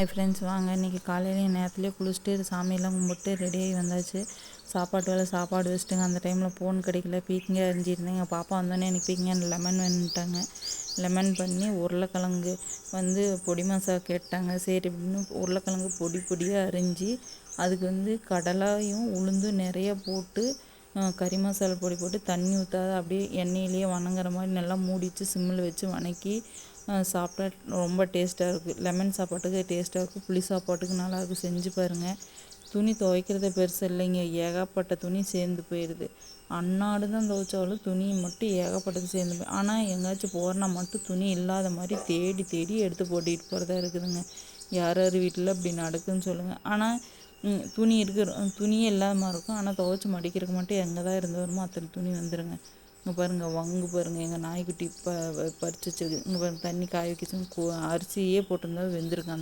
ஐ friends வாங்க. இன்றைக்கி காலையிலேயே நேரத்துலேயே குளிச்சுட்டு சாமியெல்லாம் கும்பிட்டு ரெடியாகி வந்தாச்சு. சாப்பாட்டு வேலை சாப்பாடு வச்சுட்டுங்க. அந்த டைமில் ஃபோன் கிடைக்கல. பீக்கிங்க அரிஞ்சிருந்தேன் எங்கள் பாப்பா வந்தோடனே எனக்கு பீக்கிங்க லெமன் வேணுட்டாங்க லெமன் பண்ணி உருளைக்கிழங்கு வந்து பொடி மசாலா கேட்டாங்க. சரி அப்படின்னு உருளைக்கிழங்கு பொடி பொடியாக அரிஞ்சு அதுக்கு வந்து கடலாயும் உளுந்தும் நிறைய போட்டு கறி மசாலா பொடி போட்டு தண்ணி ஊற்றாத அப்படியே எண்ணெயிலேயே வணங்குற மாதிரி நல்லா மூடிச்சு சிம்மில் வச்சு வணக்கி சாப்பிட்டா ரொம்ப டேஸ்ட்டாக இருக்குது லெமன் சாப்பாட்டுக்கு டேஸ்ட்டாக இருக்கும் புளி சாப்பாட்டுக்கு நல்லாயிருக்கும் செஞ்சு பாருங்கள் துணி துவைக்கிறது பெருசு இல்லைங்க. ஏகப்பட்ட துணி சேர்ந்து போயிடுது. அன்னாடு தான் துவைச்சாலும் துணி மட்டும் ஏகப்பட்டது சேர்ந்து போய் ஆனால் எங்கேயாச்சும் போகிறனா மட்டும் துணி இல்லாத மாதிரி தேடி தேடி எடுத்து போட்டிகிட்டு போகிறதா இருக்குதுங்க. யார் யார் வீட்டில் இப்படி நடக்குதுன்னு சொல்லுங்கள் ஆனால் துணி இருக்கிற துணியே இல்லாமல் இருக்கும். ஆனால் துவைச்சி மடிக்கிறதுக்கு மட்டும் எங்கே தான் இருந்து வருமோ அத்தனை துணி வந்துடுங்க இங்கே பாருங்கள் வங்கு பாருங்கள் எங்கள் நாய்க்குட்டி ப பறிச்சு வச்சிருக்கு. இங்கே பாருங்கள் தண்ணி காய வைக்க அரிசியே போட்டிருந்தா வெந்திருக்காங்க.